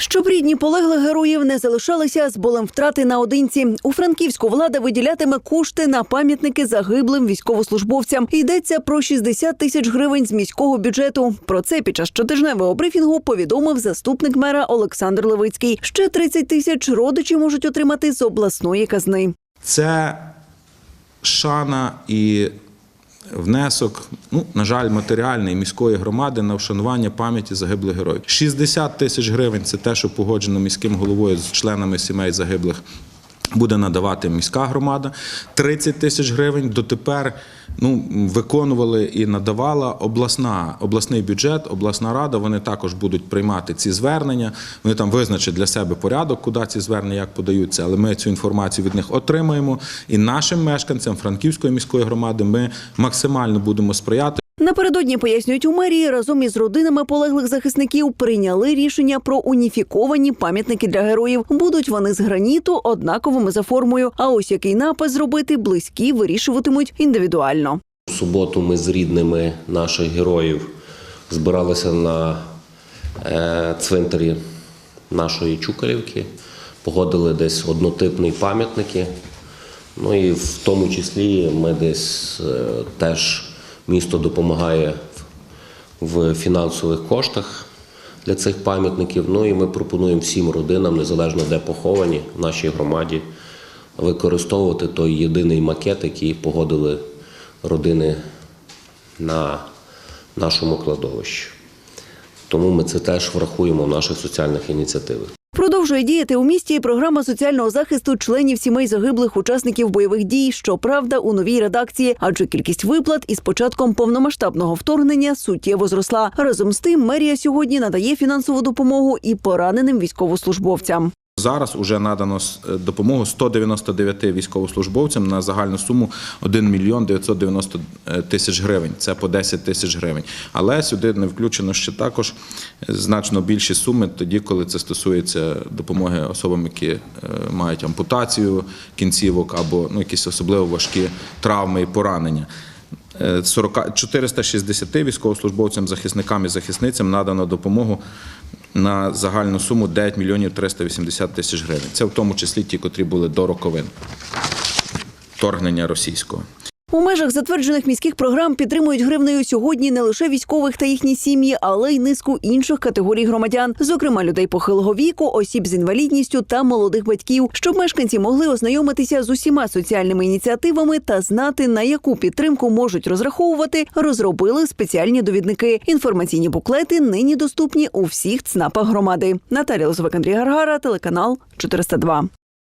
Щоб рідні полеглих героїв не залишалися з болем втрати наодинці. У Франківську влада виділятиме кошти на пам'ятники загиблим військовослужбовцям. Йдеться про 60 тисяч гривень з міського бюджету. Про це під час щотижневого брифінгу повідомив заступник мера Олександр Левицький. Ще 30 тисяч родичі можуть отримати з обласної казни. Це шана і внесок, ну, на жаль, матеріальний міської громади на вшанування пам'яті загиблих героїв. 60 тисяч гривень це те, що погоджено міським головою з членами сімей загиблих. Буде надавати міська громада 30 тисяч гривень. Дотепер ну виконували і надавала обласна обласний бюджет, обласна рада. Вони також будуть приймати ці звернення. Вони там визначать для себе порядок, куди ці звернення як подаються. Але ми цю інформацію від них отримаємо. І нашим мешканцям Франківської міської громади ми максимально будемо сприяти. Напередодні пояснюють у мерії разом із родинами полеглих захисників прийняли рішення про уніфіковані пам'ятники для героїв. Будуть вони з граніту однаковими за формою. А ось який напис зробити близькі вирішуватимуть індивідуально. У суботу ми з рідними наших героїв збиралися на е, цвинтарі нашої Чукарівки, погодили десь однотипні пам'ятники. Ну і в тому числі ми десь е, теж місто допомагає в фінансових коштах для цих пам'ятників. Ну і ми пропонуємо всім родинам, незалежно де поховані в нашій громаді, використовувати той єдиний макет, який погодили родини на нашому кладовищі. Тому ми це теж врахуємо в наших соціальних ініціативах. Продовжує діяти у місті програма соціального захисту членів сімей загиблих учасників бойових дій. Щоправда, у новій редакції, адже кількість виплат із початком повномасштабного вторгнення суттєво зросла. Разом з тим, мерія сьогодні надає фінансову допомогу і пораненим військовослужбовцям. Зараз уже надано е, допомогу 199 військовослужбовцям на загальну суму 1 мільйон 990 тисяч гривень. Це по 10 тисяч гривень. Але сюди не включено ще також значно більші суми, тоді, коли це стосується допомоги особам, які е, мають ампутацію кінцівок або ну, якісь особливо важкі травми і поранення. Е, 40 460 військовослужбовцям, захисникам і захисницям надано допомогу на загальну суму 9 мільйонів 380 тисяч гривень. Це в тому числі ті, котрі були до роковин вторгнення російського. У межах затверджених міських програм підтримують гривнею сьогодні не лише військових та їхні сім'ї, але й низку інших категорій громадян, зокрема людей похилого віку, осіб з інвалідністю та молодих батьків, щоб мешканці могли ознайомитися з усіма соціальними ініціативами та знати на яку підтримку можуть розраховувати. Розробили спеціальні довідники. Інформаційні буклети нині доступні у всіх ЦНАПах громади. Наталія Лозовик, Андрій Гаргара, телеканал 402.